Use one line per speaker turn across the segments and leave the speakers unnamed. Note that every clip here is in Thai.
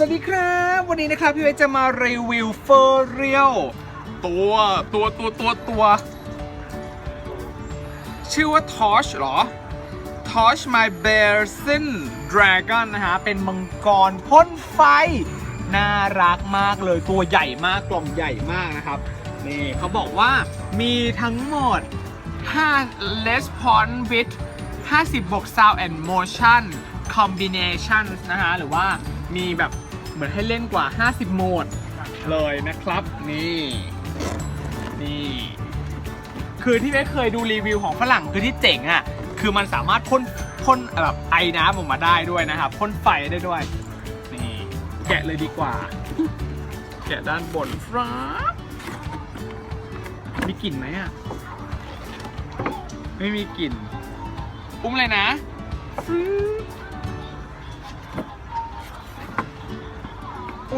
สวัสดีครับ วันนี้นะครับพี่เวจะมารีวิวเฟอร์เรียลตัวตัวตัวตัวตัว ชื่อว่า Torch เหรอ Torch My Bear Sin Dragon นะฮะ เป็นมังกรพ่นไฟ น่ารักมากเลยตัวใหญ่มากกล่องใหญ่มากนะครับ นี่เขาบอกว่ามีทั้งหมด 5 response with 50 บวก sound and motion Combination นะฮะ หรือว่ามีแบบ เหมือนให้เล่นกว่า 50 โหมดเลยนะครับ นี่ นี่ คือที่ไม่เคยดูรีวิวของฝรั่งคือที่เจ๋งอะ่ะ คือมันสามารถพ่นพ่นแบบไอ้น้ำออกมาได้ด้วยนะครับพ่นไฟได้ด้วย นี่ แกะเลยดีกว่า แกะด้านบนครับมีกลิ่นไหมอะ ไม่มีกลิ่น อุ้มเลยนะ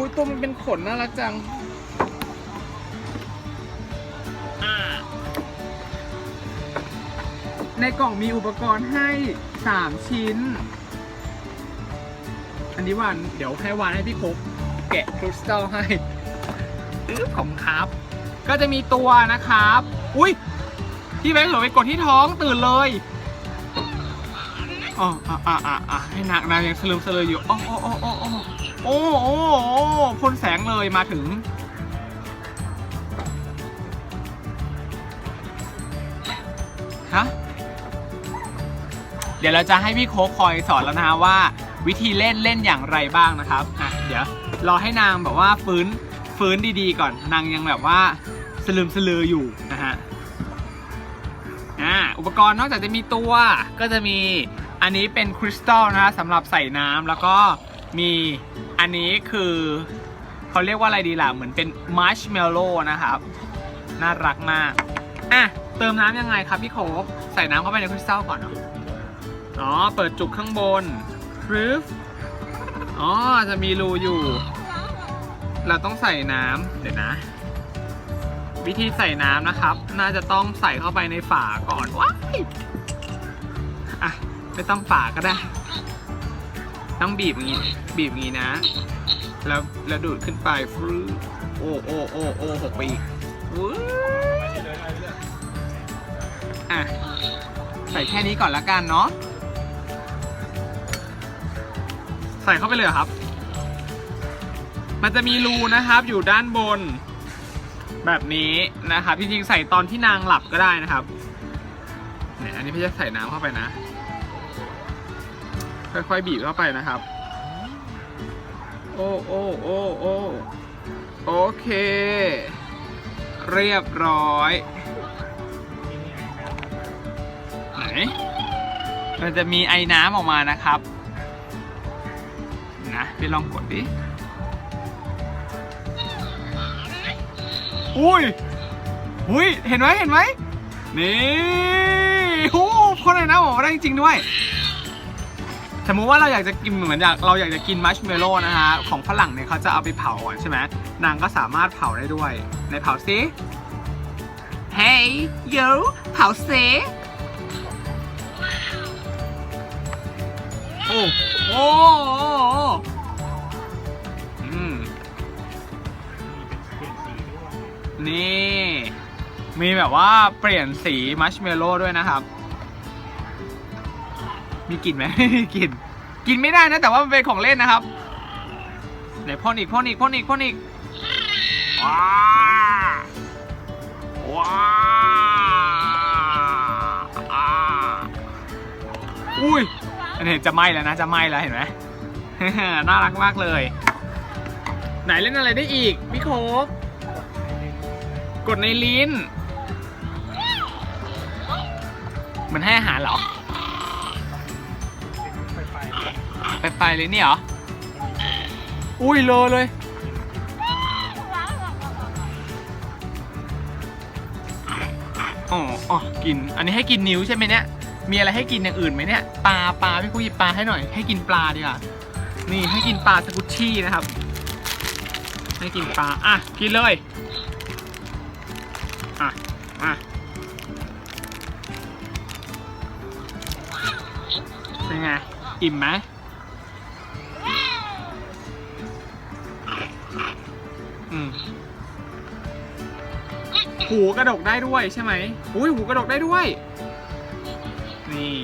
อุ้ยตัวมันเป็นขนน่ารักจัง อ่าในกล่องมีอุปกรณ์ให้ 3 ชิ้น อันนี้วันเดี๋ยวให้วานให้พี่คบแกะคริสตัลให้อื้อผมครับ ก็จะมีตัวนะครับ อุ้ยพี่แบงค์เหลือไปกดที่ท้องตื่นเลยอ๋ออะอะอะอะให้นางนางยังสลืมสลืออยู่อ้โอ้โอ้โอ้โอ้ โอ้โอ้โอ้พ่นแสงเลยมาถึง ฮะ เดี๋ยวเราจะให้พี่โค้กคอยสอนแล้วนะฮะว่า วิธีเล่นเล่นอย่างไรบ้างนะครับ อะ เดี๋ยว รอให้นางแบบว่าฟื้นฟื้นดีๆก่อน นางยังแบบว่าสลืมสลืออยู่นะฮะ อ่า อุปกรณ์นอกจากจะมีตัว ก็จะมีอันนี้เป็นคริสตัลนะฮะสำหรับใส่น้ำแล้วก็ มีอันนี้คือเขาเรียกว่าอะไรดีล่ะ เหมือนเป็นมาร์ชเมลโล่นะครับ น่ารักมากอะเติมน้ำยังไงครับพี่โคกใส่น้ำเข้าไปในคริสตัลก่อนเนาะอ๋อ เปิดจุกข้างบนรึฟอ๋อ จะมีรูอยู่ เราต้องใส่น้ำเดี๋ยวนะ วิธีใส่น้ำนะครับ น่าจะต้องใส่เข้าไปในฝาก่อนว้ายอะ ไม่ต้องฝาก็ได้ ต้องบีบอย่างนี้ บีบอย่างนี้นะ แล้วแล้วดูดขึ้นไปฟรึ๊ดโอ้โอ้โอ้โอ้หกไปอีกวื้อะ ใส่แค่นี้ก่อนละกันเนาะ ใส่เข้าไปเลยครับ มันจะมีรูนะครับอยู่ด้านบน แบบนี้นะครับจริงๆใส่ตอนที่นางหลับก็ได้นะครับเนี่ยอันนี้พี่จะใส่น้ำเข้าไปนะ ค่อยๆบีบเข้าไปนะครับ โอ้โอ้โอ้โอ้โอเค เรียบร้อย ไหน มันจะมีไอ้น้ำออกมานะครับ นะพี่ลองกดดิ อุ้ยอุ้ย เห็นไหมเห็นไหมนี่โอ้คนเลยนะบอกว่าได้จริงด้วย สมมุติว่าเราอยากจะกินเหมือนอยากเราอยากจะกินมัชเมลโล่นะฮะของฝรั่งเนี่ยเขาจะเอาไปเผาก่อนใช่ไหมนางก็สามารถเผาได้ด้วยในเผาซิเฮ้ยโยเผาซิโอ้โอ้โอ้โอ้อืมนี่ มีแบบว่าเปลี่ยนสีมัชเมลโล่ด้วยนะครับ มีกลิ่นไหม มีกลิ่นกินไม่ได้นะ แต่ว่ามันเป็นของเล่นนะครับไหนพ่นอีกพ่นอีกพ่นอีกพ่นอีกว้าว้าอ่าอุ้ยอันนี้จะไหม้แล้วนะจะไหม้แล้วเห็นไหมน่ารักมากเลย ไหนเล่นอะไรได้อีกพี่โคกกดในลิ้น มันให้อาหารเหรอ ไปไปเลยนี่เหรอ อุ้ยโลเลย อ๋ออ๋อกิน อันนี้ให้กินนิ้วใช่ไหมเนี่ย มีอะไรให้กินอย่างอื่นไหมเนี่ย ปลา ปลาพี่คุยหยิบปลาให้หน่อย ให้กินปลาดีกว่า นี่ให้กินปลาสกุชชี่นะครับ ให้กินปลา อะ กินเลย อะ อะเป็นไง อิ่มไหม หูกระดกได้ด้วยใช่ไหมอุ้ยหูกระดกได้ด้วย นี่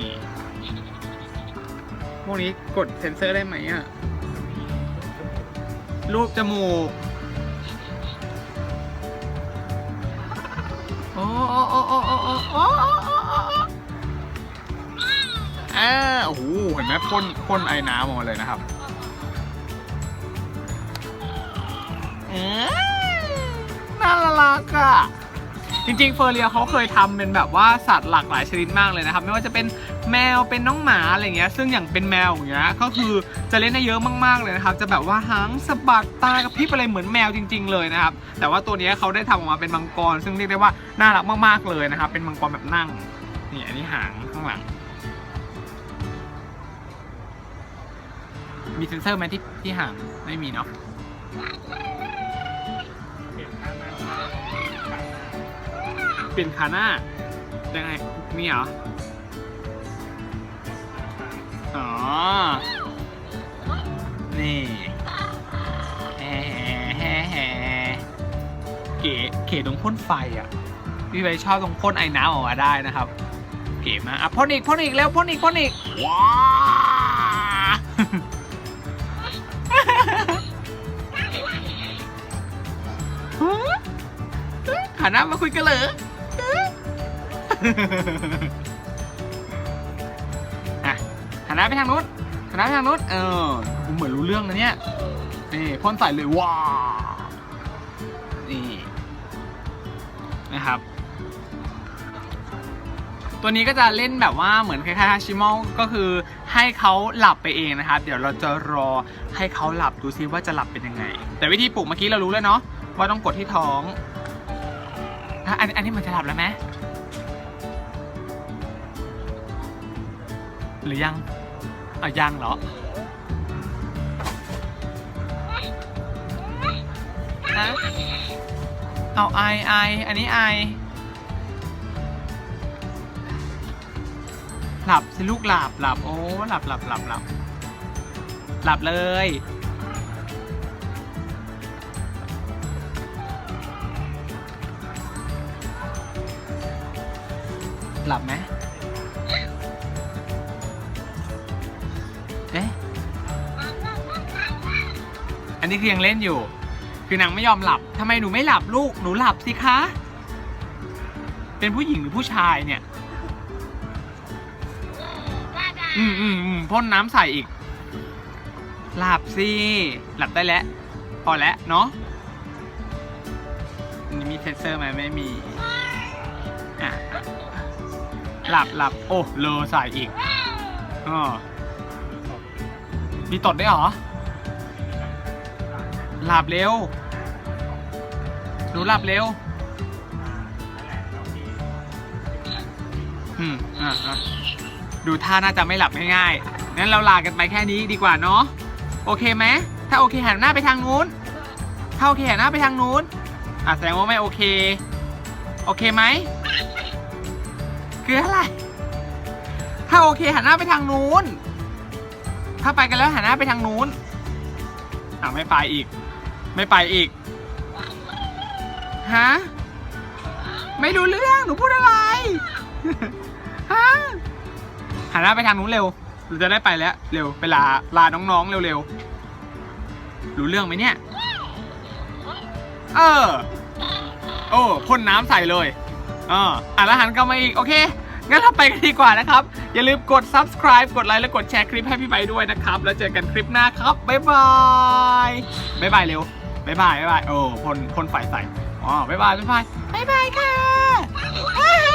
พวกนี้กดเซนเซอร์ได้ไหมอะรูปจมูกโอ้โอ้โอ้โอ้โอ้โอ้โอ้อ่าโอ้โหเห็นไหมพ่นพ่นไอ้น้ำออกมาเลยนะครับน่ารักอะ จริงๆเฟอร์เรียเขาเคยทำเป็นแบบว่าสัตว์หลากหลายชนิดมากเลยนะครับ ไม่ว่าจะเป็นแมวเป็นน้องหมาอะไรเงี้ยซึ่งอย่างเป็นแมวอย่างเงี้ยก็คือจะเล่นได้เยอะมากๆเลยนะครับ จะแบบว่าหางสะบัดตากระพริบอะไรเหมือนแมวจริง ๆ เลยนะครับ แต่ว่าตัวนี้เขาได้ทำออกมาเป็นมังกร ซึ่งเรียกได้ว่าน่ารักมากๆเลยนะครับ เป็นมังกรแบบนั่งนี่อันนี้หางข้างหลัง มีเซ็นเซอร์ไหมที่ที่หางไม่มีเนาะ เปลี่ยนขาหน้ายังไงมีเหรอ อ๋อ นี่แฮ่แฮ่แฮ่เก๋เก๋ตรงพ่นไฟอะ พี่ไปชอบตรงพ่นไอ้น้ำออกมาได้นะครับ เก๋มากอะพ่นอีกพ่นอีกแล้วพ่นอีกพ่นอีก ว้าหันหน้ามาคุยกันเลย อะหันหน้าไปทางนู้นหันหน้าไปทางนู้นเออผมเหมือนรู้เรื่องนะเนี่ยนี่พ่นใส่เลยว้านี่นะครับ ตัวนี้ก็จะเล่นแบบว่าเหมือนคล้ายๆฮาชิมอลก็คือให้เขาหลับไปเองนะครับ เดี๋ยวเราจะรอให้เขาหลับดูซิว่าจะหลับเป็นยังไง แต่วิธีปลุกเมื่อกี้เรารู้แล้วเนาะว่าต้องกดที่ท้องอะอันอันนี้มันจะหลับแล้วไหม หรือยังอะยังเหรอฮะเอาไอไออันนี้ไอหลับสิลูกหลับหลับโอ้หลับหลับหลับหลับหลับเลยหลับไหม นนี้คือยังเล่นอยู่ คือนางไม่ยอมหลับทำไมหนูไม่หลับลูกหนูหลับสิคะ เป็นผู้หญิงหรือผู้ชายเนี่ยอืมอืมอืมพ่นน้ำใส่อีก หลับสิหลับได้แล้วพอแล้วเนาะนี่มีเซนเซอร์ไหมไม่มีอะหลับหลับโอ้เลอใส่อีกอ๋อมีตดได้เหรอ หลับเร็ว หนูหลับเร็ว อืม อะอะดูท่าน่าจะไม่หลับง่ายๆงั้นเราลากันไปแค่นี้ดีกว่าเนาะ โอเคไหม ถ้าโอเคหันหน้าไปทางนู้น ถ้าโอเคหันหน้าไปทางนู้น อะแสดงว่าไม่โอเค โอเคไหม คืออะไร ถ้าโอเคหันหน้าไปทางนู้น ถ้าไปกันแล้วหันหน้าไปทางนู้นอะไม่ไปอีก ไม่ไปอีก ฮะ ไม่รู้เรื่อง หนูพูดอะไร ฮะ หันหน้าไปทางนู้นเร็วเราจะได้ไปแล้ว เร็ว ไปลา ลาน้องๆ เร็วๆ รู้เรื่องไหมเนี่ย เออ โอ้พ่นน้ำใส่เลยเอออะแล้วหันกลับมาอีก โอเค งั้นเราไปกันดีกว่านะครับ อย่าลืมกด subscribe กดไลค์และกดแชร์คลิปให้พี่ใบด้วยนะครับ แล้วเจอกันคลิปหน้าครับ บ๊ายบาย บ๊ายบายเร็ว บ๊ายบายบ๊ายบายโอ้พ่นพ่นไฟใส่อ๋อบ๊ายบายบ๊ายบายบ๊ายบายค่ะ